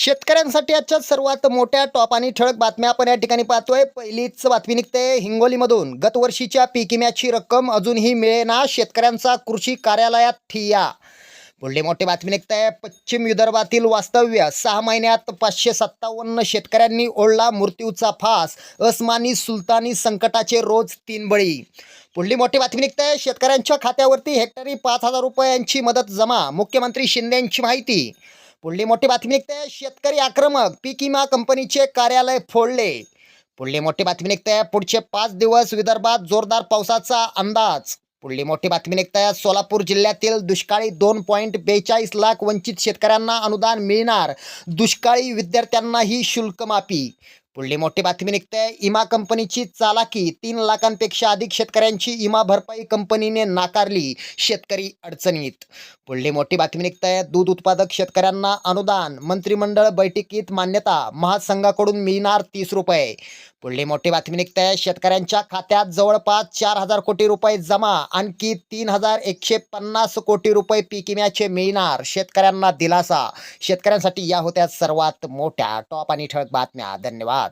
शेतकऱ्यांसाठी आजच्या सर्वात मोठ्या टॉप आणि ठळक बातम्या आपण या ठिकाणी पाहतोय. पहिलीच बातमी निघते हिंगोलीमधून. गतवर्षीच्या पीक विम्याची रक्कम अजूनही मिळेना शेतकऱ्यांचा कृषी कार्यालयात ठिया. पुढली मोठी बातमी निघते. पश्चिम विदर्भातील वास्तव्य सहा महिन्यात पाचशे सत्तावन्न शेतकऱ्यांनी ओढला मृत्यूचा फास अस्मानी सुलतानी संकटाचे रोज तीन बळी. पुढली मोठी बातमी निघते. शेतकऱ्यांच्या खात्यावरती हेक्टरी पाच हजार रुपयांची मदत जमा मुख्यमंत्री शिंदेंची माहिती. पुढली मोठी बातमी निघते. शेतकरी आक्रमक. पीक विमा कंपनीचे कार्यालय फोडले. पुढली मोठी बातमी निघते. पुढचे पाच दिवस विदर्भात जोरदार पावसाचा अंदाज. पुढली मोठी बातमी निघते. सोलापूर जिल्ह्यातील दुष्काळी दोन पॉईंट बेचाळीस लाख वंचित शेतकऱ्यांना अनुदान मिळणार. दुष्काळी विद्यार्थ्यांनाही शुल्कमाफी पुढली मोठी बातमी निघते. इमा कंपनीची चालाकी तीन लाखांपेक्षा अधिक शेतकऱ्यांची इमा भरपाई कंपनीने नाकारली शेतकरी अडचणीत. पुढली मोठी बातमी निघते. दूध उत्पादक शेतकऱ्यांना अनुदान मंत्रिमंडळ बैठकीत मान्यता महासंघाकडून मिळणार तीस रुपये. पुढली मोठी बातमी निघते. शेतकऱ्यांच्या खात्यात जवळपास चार हजार कोटी रुपये जमा आणखी तीन हजार एकशे पन्नास कोटी रुपये पीक विम्याचे मिळणार शेतकऱ्यांना दिलासा. शेतकऱ्यांसाठी या होत्या सर्वात मोठ्या टॉप आणि ठळक बातम्या. धन्यवाद.